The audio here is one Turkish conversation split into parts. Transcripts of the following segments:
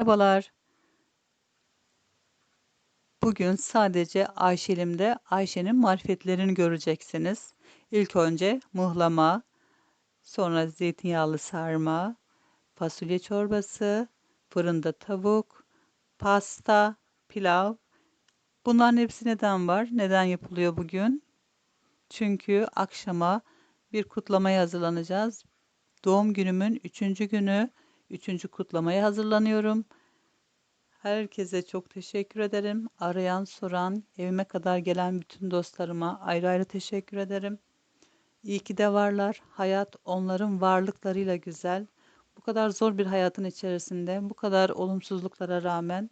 Merhabalar. Bugün sadece Ayşelim'de Ayşe'nin marifetlerini göreceksiniz. İlk önce mıhlama, sonra zeytinyağlı sarma, fasulye çorbası, fırında tavuk, pasta, pilav. Bunların hepsi neden var? Neden yapılıyor bugün? Çünkü akşama bir kutlamaya hazırlanacağız. Doğum günümün üçüncü günü, üçüncü kutlamaya hazırlanıyorum. Herkese çok teşekkür ederim. Arayan, soran, evime kadar gelen bütün dostlarıma ayrı ayrı teşekkür ederim. İyi ki de varlar. Hayat onların varlıklarıyla güzel. Bu kadar zor bir hayatın içerisinde, bu kadar olumsuzluklara rağmen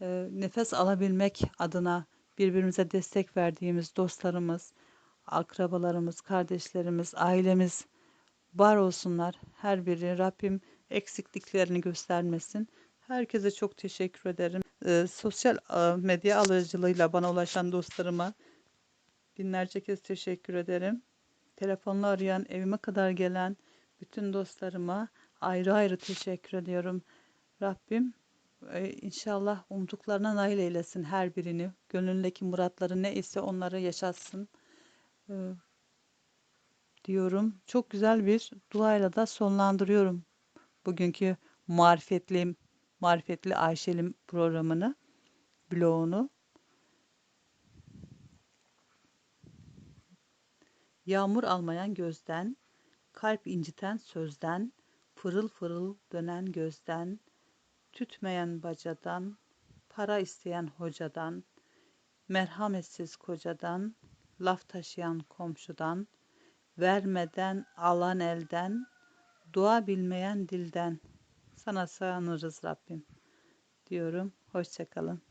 e, nefes alabilmek adına birbirimize destek verdiğimiz dostlarımız, akrabalarımız, kardeşlerimiz, ailemiz var olsunlar. Her biri Rabbim eksikliklerini göstermesin. Herkese çok teşekkür ederim. Ee, sosyal e, medya alıcılığıyla bana ulaşan dostlarıma binlerce kez teşekkür ederim. Telefonla arayan, evime kadar gelen bütün dostlarıma ayrı ayrı teşekkür ediyorum. Rabbim e, inşallah umduklarına nail eylesin her birini. Gönlündeki muratları ne ise onları yaşatsın. Ee, diyorum. Çok güzel bir duayla da sonlandırıyorum bugünkü marifetli marifetli Ayşelim programını, bloğunu. Yağmur almayan gözden, kalp inciten sözden, fırıl fırıl dönen gözden, tütmeyen bacadan, para isteyen hocadan, merhametsiz kocadan, laf taşıyan komşudan, vermeden alan elden, dua bilmeyen dilden sana sığınırız Rabbim diyorum. Hoşçakalın.